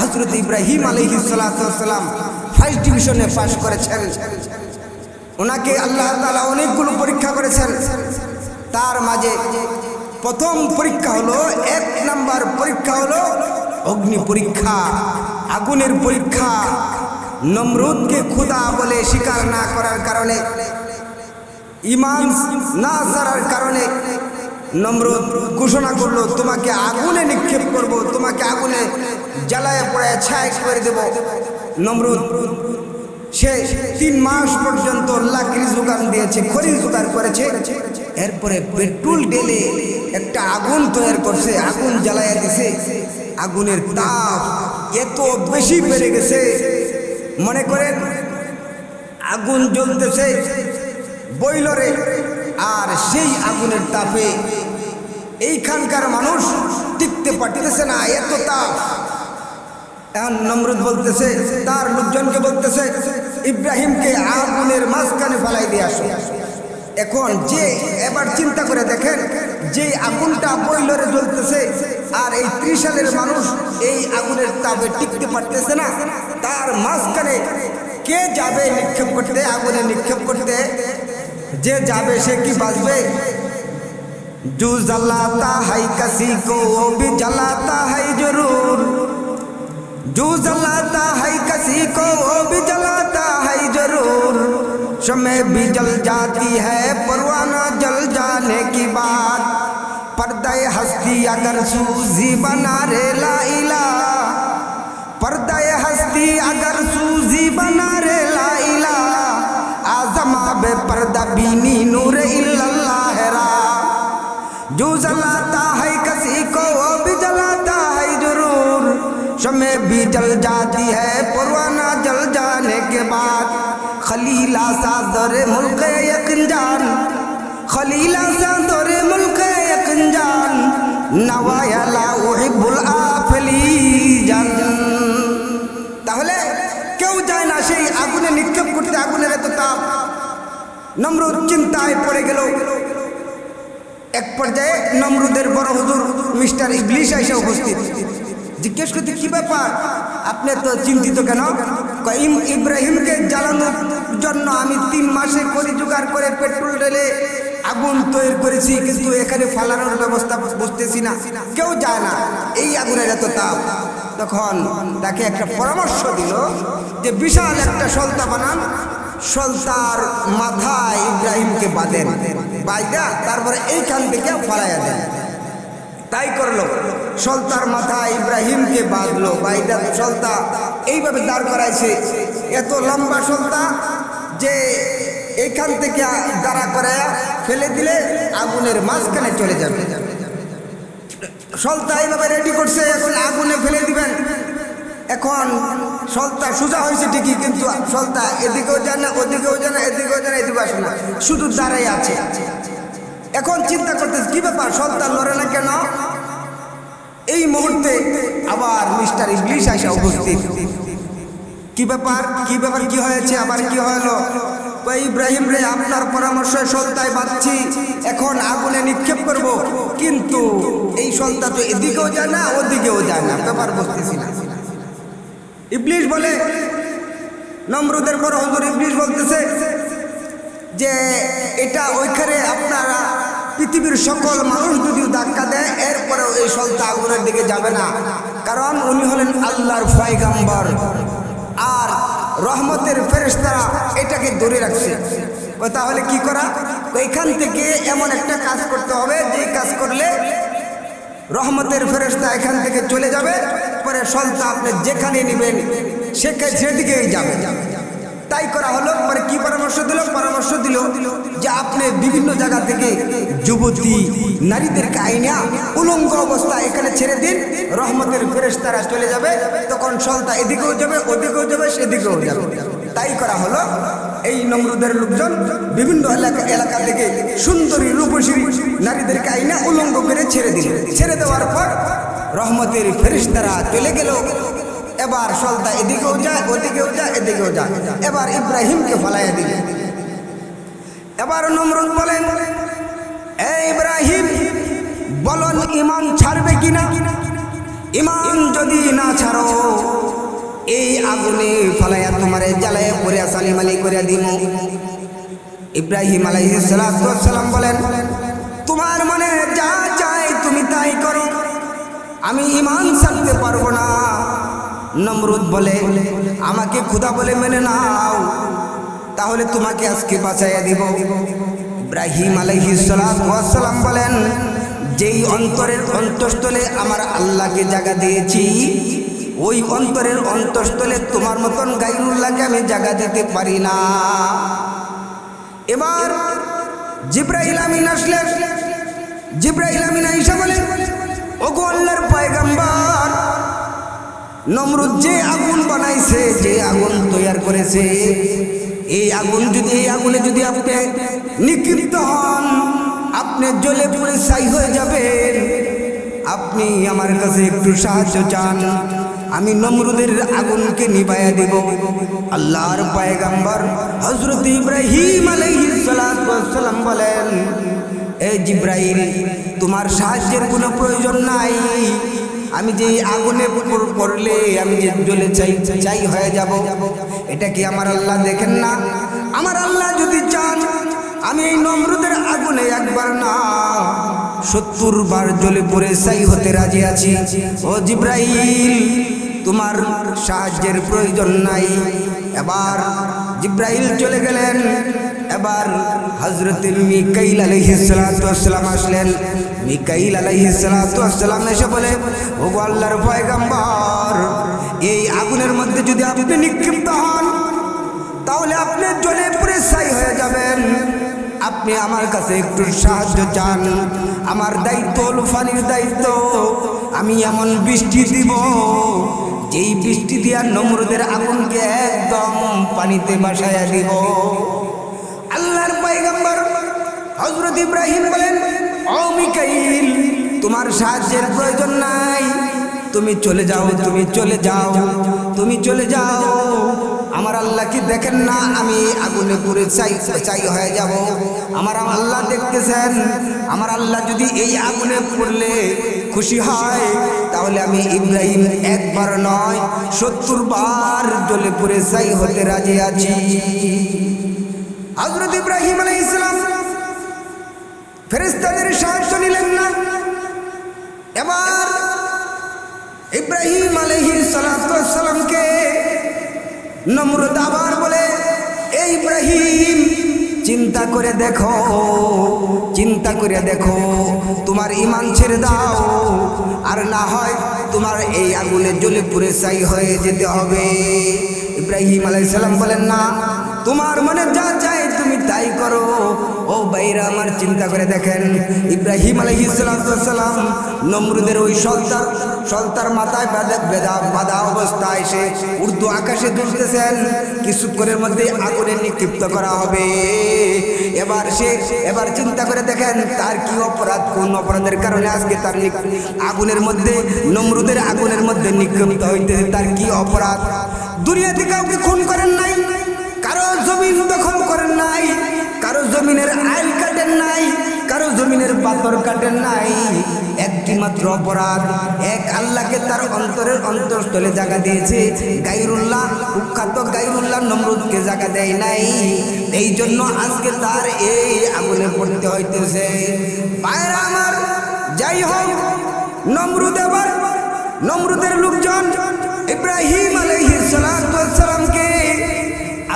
হজরত ইব্রাহিম আলহিসাল্লাম ফার্স্ট ডিভিশনে পাশ করেছেন। ওনাকে আল্লাহ তালা অনেকগুলো পরীক্ষা করেছেন। তার মাঝে প্রথম পরীক্ষা হলো, এক নাম্বার পরীক্ষা হলো অগ্নি পরীক্ষা, আগুনের পরীক্ষা। নমরুদকে ক্ষুদা বলে স্বীকার না করার কারণে ইমান না সারার কারণে নমরুদ ঘোষণা করল, তোমাকে আগুনে নিক্ষেপ করব, তোমাকে আগুনে জ্বালায় পড়ে ছায় করে দেব। নমরুদ সে তিন মাস পর্যন্ত লাকড়ি জোগান দিয়েছে, খড়ি জোগাড় করেছে। এরপরে পেট্রোল ডেলে একটা আগুন তৈরি করছে, আগুন জ্বালাইয়া দিছে। আগুনের তাপ এত বেশি বেড়ে গেছে। মনে করেন, আগুন জ্বলতেছে বইলরে, আর সেই আগুনের তাপে এইখানকার মানুষ টিকতে পারতেছে না, এত তাপ। নমরুদ বলতেছে, তার লোকজনকে বলতেছে, ইব্রাহিমকে আগুনের মাঝখানে ফেলাই দিয়ে আসো। এখন যে এবার চিন্তা করে দেখেন, যে আগুনটা বইলরে জ্বলতেছে, আর এই ত্রিশালের মানুষ এই আগুনের তাপে টিকতে পারতেছে না, তার মাঝখানে কে যাবে নিক্ষেপ করতে, আগুনে নিক্ষেপ করতে? যে যাবে সে কি বাঁচবে? जो जलाता है किसी को, वो भी जलाता है ज़रूर। जो जलाता है किसी को, वो भी जलाता है ज़रूर। समय भी जल जाती है परवाना जल जाने की बात। पर्दे हस्ती अगर सूजी बना रे ला इला। पर्दे हस्ती अगर सूजी बना रे ला इला। आजमा बे पर्दा बीनी नूर रा जो जलाता है किसी को वो भी जलाता है जरूर समय भी जल जाती है परवाना जल जाने के बाद खलीला सा दरे मुल्क यकिन जान खलीला सा दरे मुल्क यकिन जान नवायाला उहिबुल आफली জান তাহলে কেউ যায় না সেই আগুনে নিক্ষেপ করতে আগুনের এত তাপ নম্র চিন্তায় পড়ে গেল এক পর্যায়ে নমরুদের বড় হুজুর মিস্টার ইবলিশ এসে উপস্থিত। জিজ্ঞেস করতে, কি ব্যাপার? আপনি তো চিন্তিত কেন? ইব্রাহিমকে জ্বালানোর জন্য আমি তিন মাসে করি জোগাড় করে পেট্রোল ঢেলে আগুন তৈরি করেছি, কিন্তু এখানে ফালানোর ব্যবস্থা বসতেছি না। কেউ যায় না। এই আগুনের এত তাপ। তখন তাকে একটা পরামর্শ দিল যে, বিশাল একটা সলতা বানান সলতার মাথায় ইব্রাহিমকে বাঁধেন। বাইদা তারপরে এইখান থেকে ফালাইয়া দেন। তাই করল। সলতার মাথায় ইব্রাহিমকে বাঁধলো। বাইদা সলতা এইভাবে দাঁড় করাইছে। এত লম্বা সলতা যে এইখান থেকে দাঁড়া করায়া ফেলে দিলে আগুনের মাঝখানে চলে যাবে। সলতা এইভাবে রেডি করছে, এখন আগুনে ফেলে দিবেন। এখন সলতা সোজা হয়েছে ঠিকই, কিন্তু সলতা এদিকেও যায় না, ওদিকেও যায় না, এদিকেও যায় না এদিকে আসে না। শুধু দাঁড়াই আছে। এখন চিন্তা করতেছে, কি ব্যাপার? সলতা লড়ে না কেন? এই মুহূর্তে আবার মিস্টার ইংলিশ আসা উপস্থিত। কি ব্যাপার? কি ব্যাপার? কি হয়েছে? আবার কি হলো? ইব্রাহিম রে, আপনার পরামর্শে সলতায় বাঁধছি। এখন আগুনে নিক্ষেপ করব। কিন্তু এই সলতা তো এদিকেও যায় না, ওদিকেও যায় না। ব্যাপার বুঝতেছি না। ইবলিশ বলে, নমরুদের পর হুজুর ইবলিশ বলতেছে যে, এটা ওইখানে আপনারা পৃথিবীর সকল মানুষ যদি ধাক্কা দেয়, এরপরেও এই সলতা আগুনের দিকে যাবে না। কারণ উনি হলেন আল্লাহর ফয়গাম্বর আর রহমতের ফেরেশতারা এটাকে ধরে রাখছে। তাহলে কি করা? ওইখান থেকে এমন একটা কাজ করতে হবে যে কাজ করলে রহমতের ফেরেশতা এখান থেকে চলে যাবে। পরে সলতা আপনি যেখানে নেবেন, সেখানে সেদিকেই যাবে। তাই করা হলো, পরে কি পরামর্শ দিল? পরামর্শ দিল যে আপনি বিভিন্ন জায়গা থেকে যুবতী নারীদেরকে আইনা উলঙ্গ অবস্থা এখানে ছেড়ে দিন। রহমতের ফেরেশতারা চলে যাবে। তখন সন্তা এদিকেও যাবে, ওদিকেও যাবে, সেদিকেও যাবে। তাই করা হলো এই নমরুদের লোকজন বিভিন্ন এলাকা এলাকা থেকে সুন্দরী রূপসী নারীদেরকে আইনা উলঙ্গ করে ছেড়ে দিল। ছেড়ে দেওয়ার পর রহমতের ফেরিস্তারা চলে গেল। এবার সলতা এদিকেও যায় ওদিকেও যায় এদিকেও যায় এবার ইব্রাহিমকে ফলাইয়া দিল। এবার নমরুদ বলেন, এ ইব্রাহিম, বলন ইমান ছাড়বে কিনা? ইমান যদি না ছাড়ো এই আগুনে ফালাইয়া তোমারে জ্বালায় পরে সালিমালি করে দিব ইব্রাহিম আলাইহিসালাম বলেন, তোমার মনে যা চাই তুমি তাই করো। আমি ইমান ছাড়তে পারব না। নমরুদ বলে, আমাকে খুদা বলে মেনে নাও, তাহলে তোমাকে আজকে বাঁচাইয়া দিব। ইব্রাহিম আলাইহিসালাম বলেন, যেই অন্তরের অন্তস্থলে আমার আল্লাহকে জায়গা দিয়েছি ওই অন্তরের অন্তঃস্থলে তোমার মতন গাইরুল্লাহকে আমি জায়গা দিতে পারি না। এবার জিব্রাহিল আমিন আসলেন। জিব্রাহিল আমিন আইসা বলেন, ওগো আল্লাহর পয়গাম্বার, নমরুদ যে আগুন বানাইছে, যে আগুন তৈয়ার করেছে, এই আগুন যদি, এই আগুনে যদি আপনি নিক্ষিপ্ত হন, আপনি জ্বলে পুড়ে ছাই হয়ে যাবেন। আপনি আমার কাছে একটু সাহায্য চান। আমি নমরুদের আগুনকে নিবাইয়া দেব। আল্লাহর পায়গাম্বর হজরত ইব্রাহিম আলাইহিস সালাম বলেন, এ জিব্রাইল, তোমার সাহায্যের কোনো প্রয়োজন নাই। আমি যে আগুনে পড়- পড়লে আমি যে জ্বলে চাই চাই হয়ে যাব। এটা কি আমার আল্লাহ দেখেন না? আমার আল্লাহ যদি চান, আমি এই নমরুদের আগুনে একবার না সত্তর বার জ্বলে পড়ে চাই হতে রাজি আছি। ও জিব্রাইল তোমার সাহায্যের প্রয়োজন নাই। এবার জিব্রাইল চলে গেলেন। এবার হজরত মিকাইল আলহিসাম আসলেন। মিকাইল আলহিসাম এসে বলে গো আল্লাহর এই আগুনের মধ্যে যদি আপনি নিক্ষিপ্ত হন, তাহলে আপনি জ্বলে পুরে ছাই হয়ে যাবেন। আপনি আমার কাছে একটু সাহায্য চান। আমার দায়িত্ব হলো ফানির দায়িত্ব। আমি এমন বৃষ্টি দিব যেই বৃষ্টি দিয়া নমরুদের আগুনকে একদম পানিতে বাসায়া দিব। আল্লাহর পাইগাম্বর হজরত ইব্রাহিম বলেন, ও মিকাইল, তোমার সাহায্যের প্রয়োজন নাই। তুমি চলে যাও, তুমি চলে যাও, তুমি চলে যাও। আমার আল্লাহ কি দেখেন না, আমি আগুনে পুড়ে চাই চাই হয়ে যাব। আমার আল্লাহ দেখতেছেন। আমার আল্লাহ যদি এই আগুনে পড়লে খুশি হয় তাহলে আমি ইব্রাহিম একবার নয়, সত্তর বার জ্বলে পুড়ে চাই হতে রাজি আছি। হজরত ইব্রাহিম আলাই ইসলাম ফেরেস্তাদের সাহায্য নিলেন না। এবার ইব্রাহিম আলহি সালামকে নমরুদ আবার বলে এই ইব্রাহিম চিন্তা করে দেখো, চিন্তা করে দেখো, তোমার ইমান ছেড়ে দাও। আর না হয় তোমার এই আগুনে জ্বলে পুরে চাই হয়ে যেতে হবে। ইব্রাহিম আলাইসাল্লাম বলেন, না, তোমার মনে যা ও বাইরা আমার চিন্তা করে দেখেন, ইব্রাহিম আলহিসাম নমরুদের ওই সন্তার সন্তার মাথায় বেদা বাধা অবস্থায় সে উর্দু আকাশে দুলতেছেন। কিছুক্ষণের মধ্যে আগুনে নিক্ষিপ্ত করা হবে। এবার সে, এবার চিন্তা করে দেখেন, তার কি অপরাধ, কোন অপরাধের কারণে আজকে তার আগুনের মধ্যে, নমরুদের আগুনের মধ্যে নিক্ষিপ্ত হইতে তার কি অপরাধ? দুনিয়াতে কাউকে খুন করেন নাই, কারও জমিন দখল করেন নাই জমিনের আইল কাটেন নাই, কারও জমিনের পাথর কাটেন নাই। একটি মাত্র অপরাধ, এক আল্লাহকে তার অন্তরের অন্তরস্থলে জায়গা দিয়েছে। গাইরুল্লাহ, কুখ্যাত গাইরুল্লাহ নমরুদকে জায়গা দেয় নাই। এই জন্য আজকে তার এই আগুনে পড়তে হইতেছে। পায়রা আমার, যাই হোক, নমরুদ এবার, নমরুদের লোকজন, ইব্রাহিম আলাইহিস সালামকে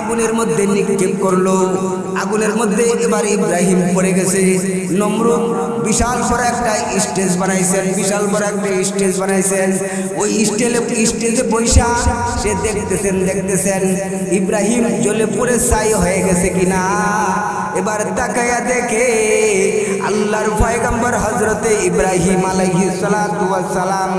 আগুনের মধ্যে নিক্ষেপ করল। আগুনের মধ্যে এবার ইব্রাহিম পড়ে গেছে। নমরুদ বিশাল বড় একটা স্টেজ বানাইছেন, বিশাল বড় একটা স্টেজ বানাইছেন। ওই স্টেজে স্টেজে বৈশা সে দেখতেছেন দেখতেছেন ইব্রাহিম জ্বলে পুরে ছাই হয়ে গেছে কিনা? এবার তাকায়া দেখে আল্লাহর পয়গম্বর হজরতে ইব্রাহিম ওয়াস সালাম,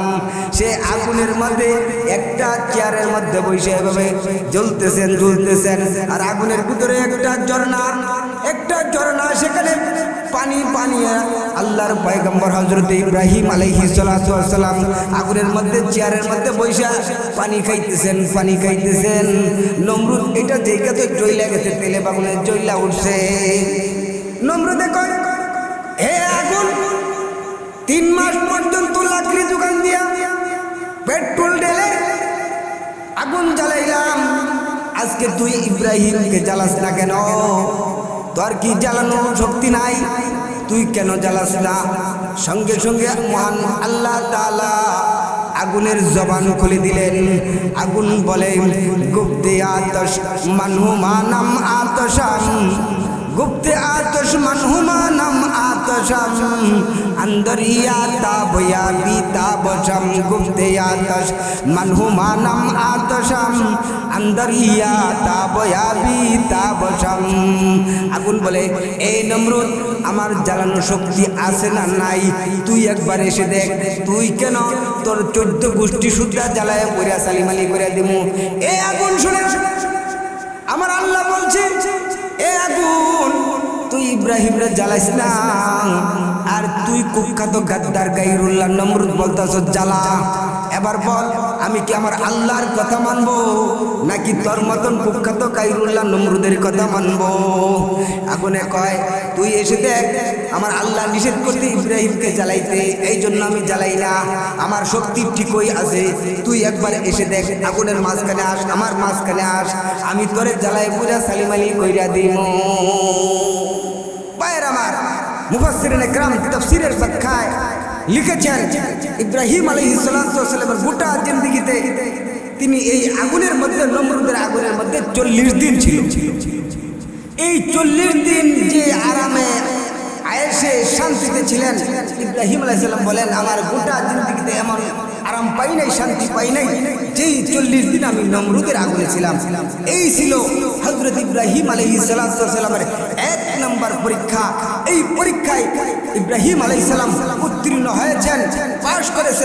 সে আগুনের মধ্যে একটা চেয়ারের মধ্যে বসে এভাবে জ্বলতেছেন জ্বলতেছেন। আর আগুনের ভিতরে একটা ঝর্ণা একটা ঝর্ণা, সেখানে পানি পানি, আল্লাহর পয়গম্বর হজরত ইব্রাহিম সালাতু সালাম আগুনের মধ্যে, চেয়ারের মধ্যে বসে পানি খাইতেছেন পানি খাইতেছেন। নমরুদ, এটা দেখে তো জইলা গেছে তেলে বাগুনে জইলা উঠছে। নমরুদে কয়, হে আগুন, তিন মাস পর্যন্ত লাকড়ি দোকান দিয়া পেট্রোল ঢেলে আগুন জ্বালাইলাম। আজকে তুই ইব্রাহিমকে জ্বালাস না কেন? তোর কি জ্বালানোর শক্তি নাই? তুই কেন জ্বালাস না? সঙ্গে সঙ্গে মহান আল্লাহ তালা আগুনের জবান খুলে দিলেন। আগুন বলে গুপ্তে আতশ মানহুমানাম আতশাম গুপ্তে আতশ মনহুমা নাম আতসম আন্দরিয়া তাবয়া বিতাবসম গুপ্তে আতশ মনহুমা নাম আতসম আন্দরিয়া তাবয়া বিতাবসম আগুন বলে, এই নমরুদ, আমার জ্বালানো শক্তি আছে না নাই? তুই একবার এসে দেখ, তুই কেন তোর চোদ্দ গোষ্ঠী সুদ্রা জ্বালায় পড়িয়া সালিমালি করে দিমু? এই আগুন শুনে আমার আল্লাহ বলছে এ আগুন, তুই ইব্রাহিমরে জ্বালাইস না আর তুই কুখ্যাত গাদ্দার গাইরুল্লাহ নমরুদ বলতাছ, জ্বালা। এবার বল, আমি কি আমার আল্লাহর কথা মানবো, নাকি তোর মতন কুখ্যাত কাইরুল্লাহ নমরুদের কথা মানবো? আগুনে কয়, তুই এসে দেখ আমার আল্লাহ নিষেধ করতে ইব্রাহিমকে জ্বালাইতে, এই জন্য আমি জ্বালাই না আমার শক্তি ঠিকই আছে। তুই একবার এসে দেখ, আগুনের মাঝখানে আস, আমার মাঝখানে আস। আমি তোরে জ্বালাই পুরা সালিমালি কইরা দিব। পায়ের আমার মুফাসিরের গ্রাম তফসিরের ব্যাখ্যায় লিখেছেন, ইব্রাহিম আলী ইসলামের গোটা জিন্দিগিতে তিনি এই আগুনের মধ্যে, নম্রদের আগুনের মধ্যে চল্লিশ দিন ছিল। এই চল্লিশ দিন যে আরামে আয়েসে শান্তিতে ছিলেন। ইব্রাহিম আলাইসাল্লাম বলেন, আমার গোটা জিন্দিগিতে এমন আরাম পাই নাই, শান্তি পাই নাই, যেই চল্লিশ দিন আমি নমরুদের আগুনে ছিলাম। এই ছিল হজরত ইব্রাহিম আলহি সাল্লামের এক নম্বর পরীক্ষা। এই পরীক্ষায় ইব্রাহিম আলাইসাল্লাম উত্তীর্ণ হয়েছেন, পাশ করেছেন